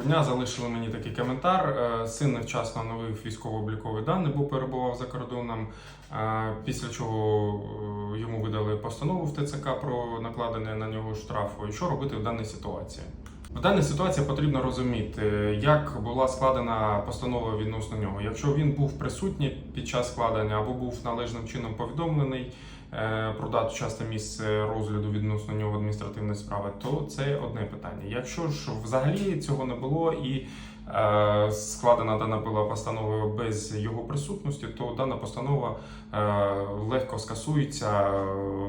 Доброго дня. Залишили мені такий коментар. Е, Син невчасно оновив військово-облікові дані, бо перебував за кордоном. Е, Після чого е, йому видали постанову в ТЦК про накладення на нього штрафу. І що робити в даній ситуації? В даній ситуації потрібно розуміти, як була складена постанова відносно нього. Якщо він був присутній під час складення або був належним чином повідомлений е, про дату, час та місце розгляду відносно нього адміністративної справи, то це одне питання. Якщо ж взагалі цього не було і е, складена дана була постанова без його присутності, то дана постанова е, легко скасується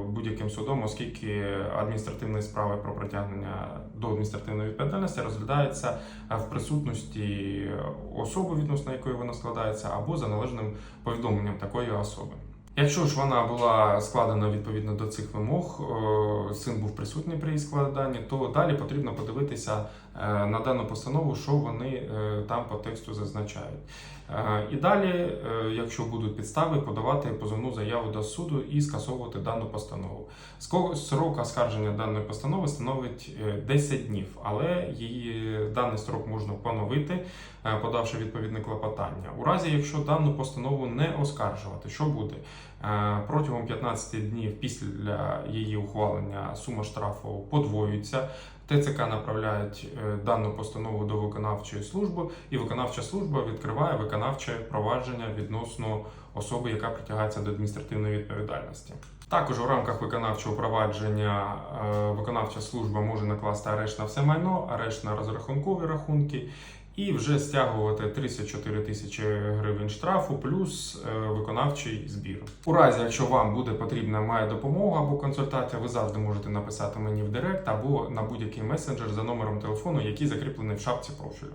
будь-яким судом, оскільки адміністративні справи про притягнення до адміністративної відповідальності розглядається в присутності особи, відносно якої вона складається, або за належним повідомленням такої особи. Якщо ж вона була складена відповідно до цих вимог, е, син був присутній при її складанні, то далі потрібно подивитися е, на дану постанову, що вони е, там по тексту зазначають. І далі, якщо будуть підстави, подавати позовну заяву до суду і скасовувати дану постанову. Срок оскарження даної постанови становить е, 10 днів, але її даний строк можна поновити, подавши відповідне клопотання. У разі, якщо дану постанову не оскаржувати, що буде? Е, Протягом 15 днів після її ухвалення сума штрафу подвоюється. ТЦК направляють е, дану постанову до виконавчої служби, і виконавча служба відкриває виконавче провадження відносно особи, яка притягається до адміністративної відповідальності. Також у рамках виконавчого провадження е, виконавча служба може накласти арешт на все майно, арешт на розрахункові рахунки. І вже стягувати 34 тисячі гривень штрафу плюс е, виконавчий збір. У разі, якщо вам буде потрібна моя допомога або консультація, ви завжди можете написати мені в директ або на будь-який месенджер за номером телефону, який закріплений в шапці профілю.